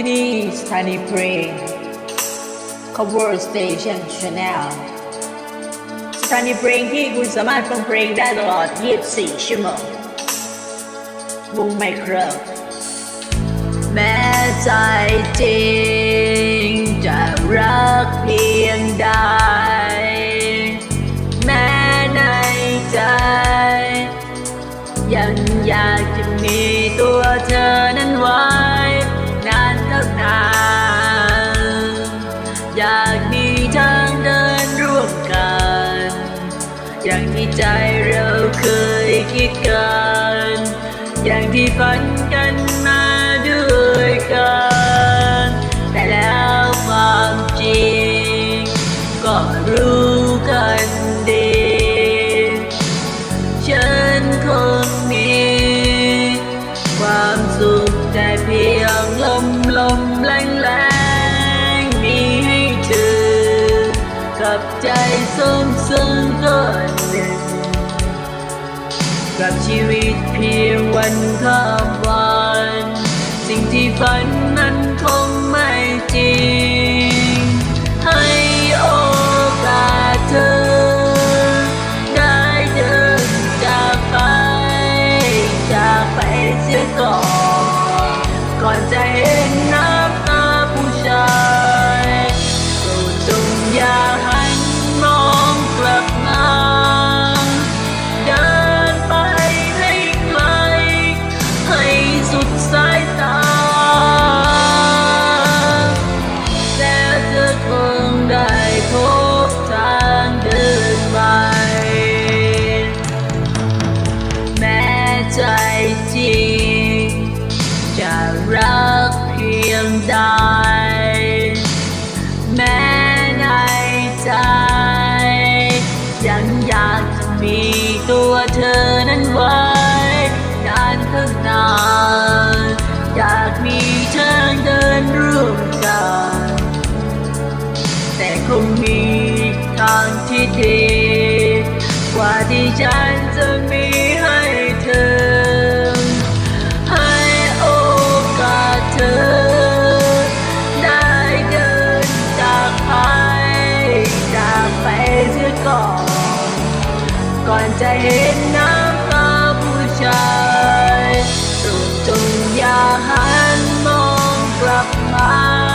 ที่นี่สถานีเพลง cover station channel สถานีเพลงที่คุณสามารถฟังเพลงได้ตลอด 24 ชั่วโมงวงไมโครแม้ใจจริงจะรักเพียงใด อย่างที่ใจเราเคยคิดกัน อย่างที่ฝัน กับใจส้มซึ้งก็หนึ่งกับชีวิตเพียงวันข้ามวัน สิ่งที่ฝันนั้นคงไม่จริง มีตัวเธอนั้นไว้นานเท่านานอยากมีทางเดินร่วมกัน แต่คงมีทางที่ดี กว่าที่ฉันจะมี ก่อนจะเห็นน้ำตาผู้ชายโปรดจงอย่าหันมองกลับมา